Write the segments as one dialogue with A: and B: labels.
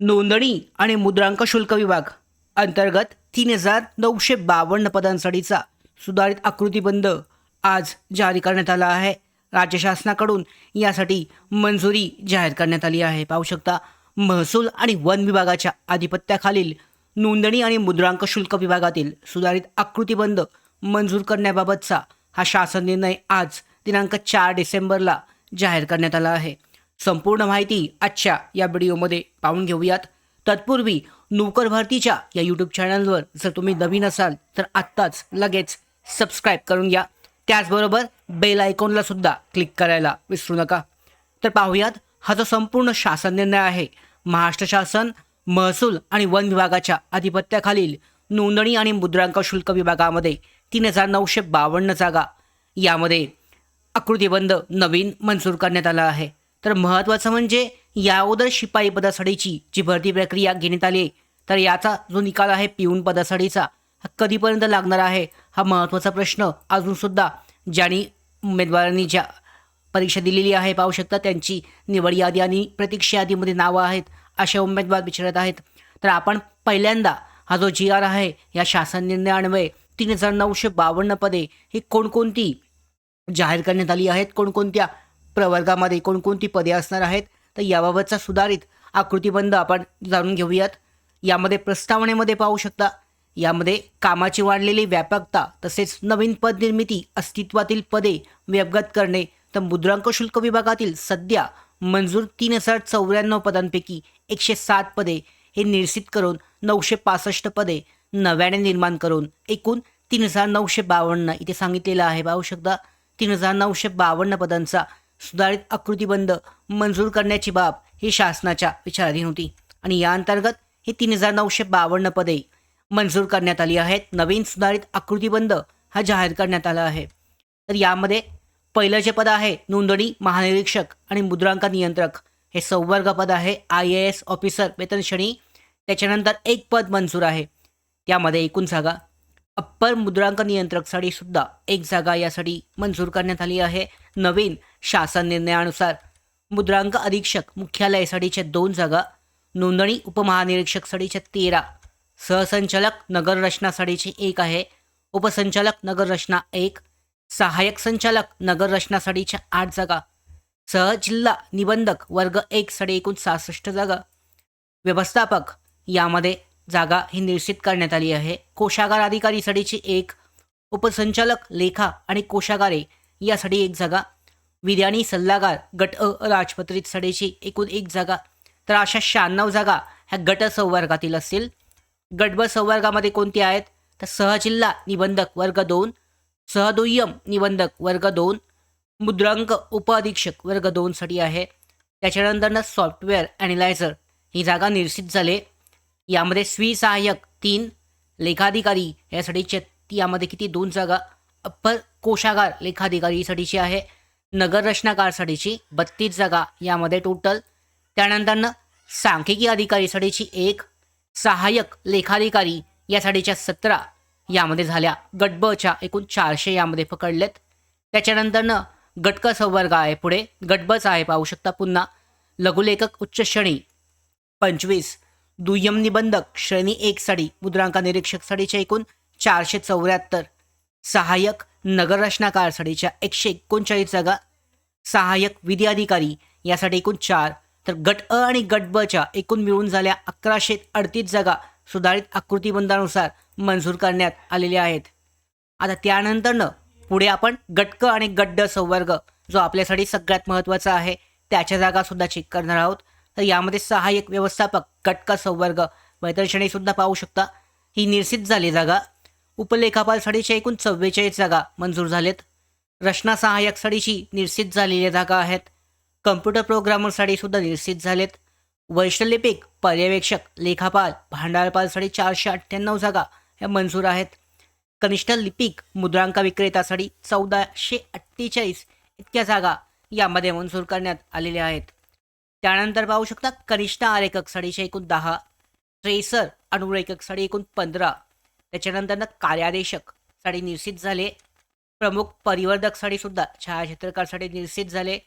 A: नोंदणी आणि मुद्रांक शुल्क विभाग. अंतर्गत तीन हजार नऊशे बावन्न पदांसाठीचा सुधारित आकृतीबंध आज जारी करण्यात आला आहे. राज्य शासनाकडून यासाठी मंजुरी जाहीर करण्यात आली आहे. पाहू शकता महसूल आणि वन विभागाच्या आधिपत्याखालील नोंदणी आणि मुद्रांक शुल्क विभागातील सुधारित आकृतीबंध मंजूर करण्याबाबतचा हा शासन निर्णय आज दिनांक चार डिसेंबरला जाहीर करण्यात आला आहे. संपूर्ण माहिती आजच्या या व्हिडिओमध्ये पाहून घेऊयात. तत्पूर्वी नोकर भारतीच्या या यूट्यूब चॅनलवर जर तुम्ही नवीन असाल तर आत्ताच लगेच सबस्क्राईब करून घ्या. त्याचबरोबर बेल आयकॉनला सुद्धा क्लिक करायला विसरू नका. तर पाहूयात हा जो संपूर्ण शासन निर्णय आहे महाराष्ट्र शासन महसूल आणि वन विभागाच्या आधिपत्याखालील नोंदणी आणि मुद्रांक शुल्क विभागामध्ये तीन हजार नऊशे बावन्न जागा. यामध्ये आकृतीबंध नवीन मंजूर करण्यात आला आहे. तर महत्त्वाचं म्हणजे या अगोदर शिपाई पदासाठीची जी भरती प्रक्रिया घेण्यात आली आहे तर याचा जो निकाल आहे पिऊन पदासाठीचा हा कधीपर्यंत लागणार आहे हा महत्त्वाचा प्रश्न अजूनसुद्धा ज्यांनी उमेदवारांनी ज्या परीक्षा दिलेली आहे पाहू शकता त्यांची निवड यादी आणि प्रतीक्षा यादीमध्ये नावं आहेत असे उमेदवार विचारत आहेत. तर आपण पहिल्यांदा हा जो जी आर आहे या शासन निर्णयान्वये तीन हजार नऊशे बावन्न पदे ही कोणकोणती जाहीर करण्यात आली आहेत कोणकोणत्या प्रवर्गामध्ये कोणकोणती पदे असणार आहेत तर याबाबतचा सुधारित आकृतीबंध आपण जाणून घेऊयात. यामध्ये प्रस्तावनेमध्ये पाहू शकता यामध्ये कामाची वाढलेली व्यापकता तसेच नवीन पद निर्मिती अस्तित्वातील पदे व्यवगत करणे तर मुद्रांक शुल्क विभागातील सध्या मंजूर तीन हजार चौऱ्याण्णव पदांपैकी एकशे सात पदे हे निश्चित करून नऊशे पासष्ट पदे नव्याने निर्माण करून एकूण तीन हजार नऊशे बावन्न इथे सांगितलेलं आहे. पाहू शकता तीन हजार नऊशे बावन्न पदांचा सुधारित आकृतीबंध मंजूर करण्याची बाब ही शासनाच्या विचाराधीन होती. आणि या अंतर्गत ही तीन हजार नऊशे बावन्न पदे मंजूर करण्यात आली आहेत. नवीन सुधारित आकृतीबंध हा जाहीर करण्यात आला आहे. तर यामध्ये पहिलं जे पद आहे नोंदणी महानिरीक्षक आणि मुद्रांक नियंत्रक. हे संवर्ग पद आहे आय ए एस ऑफिसर वेतन श्रेणी त्याच्यानंतर एक पद मंजूर आहे. त्यामध्ये एकूण जागा अप्पर मुद्रांक नियंत्रकसाठी सुद्धा एक जागा यासाठी मंजूर करण्यात आली आहे. नवीन शासन निर्णयानुसार मुद्रांक अधीक्षक मुख्यालयासाठीच्या दोन जागा नोंदणी उपमहानिरीक्षकसाठीच्या तेरा सहसंचालक नगर रचनासाठीची एक आहे. उपसंचालक नगर रचना एक सहाय्यक संचालक नगर रचनासाठीच्या आठ जागा सहजिल्हा निबंधक वर्ग एकसाठी एकूण सहासष्ट जागा. व्यवस्थापक यामध्ये जागा ही निश्चित करण्यात आली आहे. कोशागार अधिकारीसाठीची एक उपसंचालक लेखा आणि कोशागारे यासाठी एक जागा. विद्यानी सल्लागार गट अ सडेची एकूण एक जागा. तर अशा शहाण्णव जागा ह्या गट संवर्गातील असतील. गट ब संवर्गामध्ये कोणती आहेत? तर सहजिल्हा निबंधक वर्ग दोन सहदुय्यम निबंधक वर्ग दोन मुद्रांक उपअधीक्षक वर्ग दोनसाठी आहे. त्याच्यानंतरनं सॉफ्टवेअर ॲनालायझर ही जागा निश्चित झाले. यामध्ये स्वीसहाय्यक तीन लेखाधिकारी यासाठीचे यामध्ये किती? दोन जागा. अप्पर कोशागार लेखाधिकारीसाठीची आहे. नगर रचनाकारसाठीची बत्तीस जागा यामध्ये टोटल त्यानंतरनं सांख्यिकी अधिकारीसाठीची एक सहाय्यक लेखाधिकारी यासाठीच्या सतरा यामध्ये झाल्या. गटबच्या एकूण चारशे यामध्ये पकडलेत. त्याच्यानंतरनं गटक संवर्ग आहे पुढे. गटबच आहे पाहू शकता पुन्हा. लघुलेखक उच्च श्रेणी पंचवीस. दुय्यम निबंधक श्रेणी एक साठी मुद्रांक निरीक्षकसाठीच्या एकूण चारशे चौऱ्याहत्तर. सहाय्यक नगररचनाकार साडीच्या एकशे एकोणचाळीस जागा. सहाय्यक विधी अधिकारी यासाठी एकूण चार. तर गट अ आणि गट बच्या एकूण मिळून झाल्या अकराशे अडतीस जागा. सुधारित आकृतीबंधानुसार मंजूर करण्यात आलेल्या आहेत. आता त्यानंतरनं पुढे आपण गटक आणि गड्ड संवर्ग जो आपल्यासाठी सगळ्यात महत्त्वाचा आहे त्याच्या जागा सुद्धा चेक करणार आहोत. तर यामध्ये सहाय्यक व्यवस्थापक कटका संवर्ग वैतरश्रेणी सुद्धा पाहू शकता. ही निर्सित झाली जागा. उपलेखापालसाठीच्या एकूण चव्वेचाळीस जागा मंजूर झालेत. रचना सहाय्यकसाठीची निरसित झालेल्या जागा आहेत. कम्प्युटर प्रोग्रामरसाठी सुद्धा निश्चित झालेत. वैश्वलिपिक पर्यवेक्षक लेखापाल भांडारपालसाठी चारशे अठ्ठ्याण्णव जागा ह्या मंजूर आहेत. कनिष्ठ लिपिक मुद्रांक विक्रेतासाठी चौदाशे अठ्ठेचाळीस इतक्या जागा यामध्ये मंजूर करण्यात आलेल्या आहेत. त्यानंतर पाहू शकता कनिष्ठ आरेखकसाठीचे एकूण दहा ट्रेसर अनुरेखकसाठी एकूण पंधरा. त्याच्यानंतर कार्यादेशक साडी निश्चित झाले. प्रमुख परिवर्धक सुद्धा छायाचित्रकारसाठी निश्चित झाले.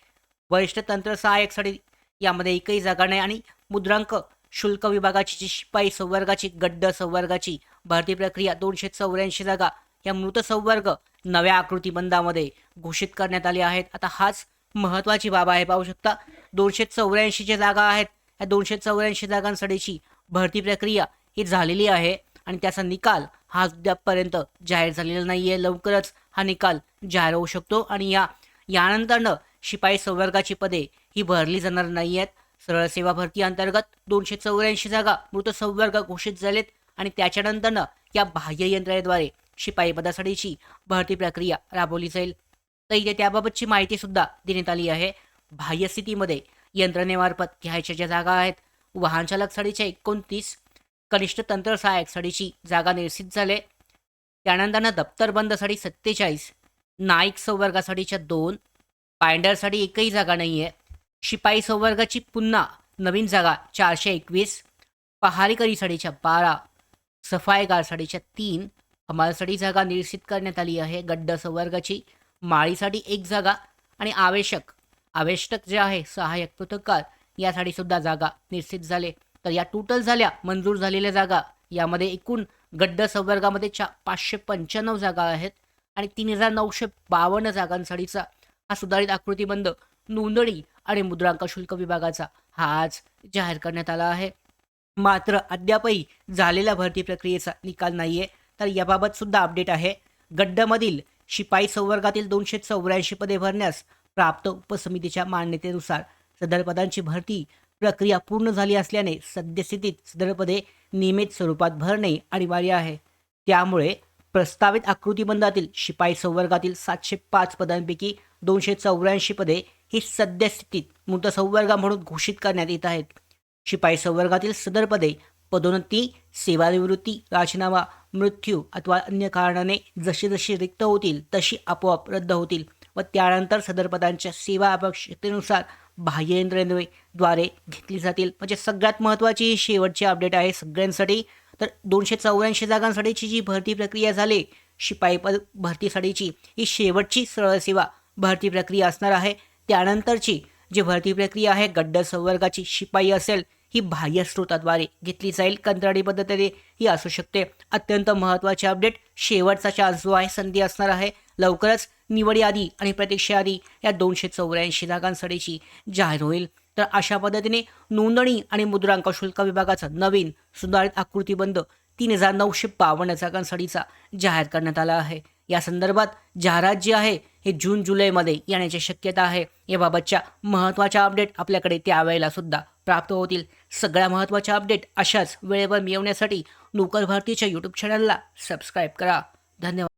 A: वरिष्ठ तंत्र सहाय्यक साडी यामध्ये एकही जागा नाही आणि मुद्रांक शुल्क विभागाची जी शिपाई संवर्गाची गड्ड संवर्गाची भरती प्रक्रिया दोनशे चौऱ्याऐंशी जागा या मृत संवर्ग नव्या आकृतीबंधामध्ये घोषित करण्यात आले आहेत. आता हाच महत्वाची बाब आहे पाहू शकता. दोनशे चौऱ्याऐंशीच्या जागा आहेत. या दोनशे चौऱ्याऐंशी जागांसाठीची भरती प्रक्रिया ही झालेली आहे आणि त्याचा निकाल हा अद्यापपर्यंत जाहीर झालेला नाही आहे लवकरच हा निकाल जाहीर होऊ शकतो आणि या यानंतरनं शिपाई संवर्गाची पदे ही भरली जाणार नाही आहेत सरळ सेवा भरती अंतर्गत दोनशे चौऱ्याऐंशी जागा मृत संवर्ग घोषित झालेत आणि त्याच्यानंतरनं या बाह्य यंत्रणेद्वारे शिपाई पदासाठीची भरती प्रक्रिया राबवली जाईल. तर इथे त्याबाबतची माहिती सुद्धा देण्यात आली आहे. बाह्य स्थितीमध्ये यंत्रणेमार्फत घ्यायच्या ज्या जागा आहेत वाहन चालक साडीच्या एकोणतीस कनिष्ठ तंत्र सहाय्यक साडीची जागा निश्चित झाले. त्यानंतरनं दप्तरबंद साडी सत्तेचाळीस नाईक संवर्गासाठीच्या दोन पायंडरसाठी एकही जागा नाही आहे शिपाई संवर्गाची पुन्हा नवीन जागा चारशे एकवीस पहारेकरी साडीच्या बारा सफाईगार साडीच्या तीन हमालसाठी जागा निश्चित करण्यात आली आहे. गड्ड संवर्गाची माळीसाठी एक जागा आणि आवश्यक आवेष्टक जे आहे सहाय्यक पृथककार यासाठी सुद्धा जागा निश्चित झाले. तर या टोटल झाल्या मंजूर झालेल्या जागा यामध्ये एकूण गड्ड संवर्गामध्ये चा पाचशे पंच्याण्णव जागा आहेत आणि तीन हजार नऊशे बावन्न जागांसाठीचा हा सुधारित आकृतीबंध नोंदणी आणि मुद्रांक शुल्क विभागाचा हा आज जाहीर करण्यात आला आहे. मात्र अद्यापही झालेल्या भरती प्रक्रियेचा निकाल नाहीये. तर याबाबत सुद्धा अपडेट आहे. गड्डमधील शिपाई संवर्गातील दोनशे चौऱ्याऐंशी पदे भरण्यास प्राप्त उपसमितीच्या मान्यतेनुसार सदर पदांची भरती प्रक्रिया पूर्ण झाली असल्याने सद्यस्थितीत सदर पदे नियमित स्वरूपात भरणे अनिवार्य आहे. त्यामुळे प्रस्तावित आकृतीबंधातील शिपाई संवर्गातील सातशे पाच पदांपैकी दोनशे चौऱ्याऐंशी पदे ही सद्यस्थितीत मृत संवर्ग म्हणून घोषित करण्यात येत आहेत. शिपाई संवर्गातील सदर पदे पदोन्नती सेवानिवृत्ती राजीनामा मृत्यू अथवा अन्य कारणाने जशी जशी रिक्त होतील तशी आपोआप रद्द होतील व त्यानंतर सदर पदांच्या सेवा आवश्यकतेनुसार बाह्य यंत्रणेद्वारे घेतली जातील. म्हणजे सगळ्यात महत्त्वाची ही शेवटची अपडेट आहे सगळ्यांसाठी. तर दोनशे चौऱ्याऐंशी जागांसाठीची जी भरती प्रक्रिया झाली शिपाई पद भरतीसाठीची ही शेवटची सरळ सेवा भरती प्रक्रिया असणार आहे. त्यानंतरची जी भरती प्रक्रिया आहे गड्ड संवर्गाची शिपाई असेल ही बाह्य स्रोताद्वारे घेतली जाईल. कंत्राटी पद्धतीने ही असू शकते. अत्यंत महत्त्वाचे अपडेट शेवटचा चान्स जो आहे संधी असणार आहे. लवकरच निवड यादी आणि प्रतीक्षेआधी या दोनशे चौऱ्याऐंशी जागांसाठीची जाहीर होईल. तर अशा पद्धतीने नोंदणी आणि मुद्रांक शुल्क विभागाचा नवीन सुधारित आकृतीबंद तीन हजार नऊशे बावन्न जागांसाठीचा जाहीर करण्यात आला आहे. या संदर्भात जाहिरात जी आहे हे जून जुलैमध्ये येण्याची शक्यता आहे. याबाबतच्या महत्त्वाच्या अपडेट आपल्याकडे त्यावेळेला सुद्धा प्राप्त होतील. सगळ्या महत्त्वाच्या अपडेट अशाच वेळेवर मिळवण्यासाठी नोकर भारतीच्या यूट्यूब चॅनलला सबस्क्राईब करा. धन्यवाद.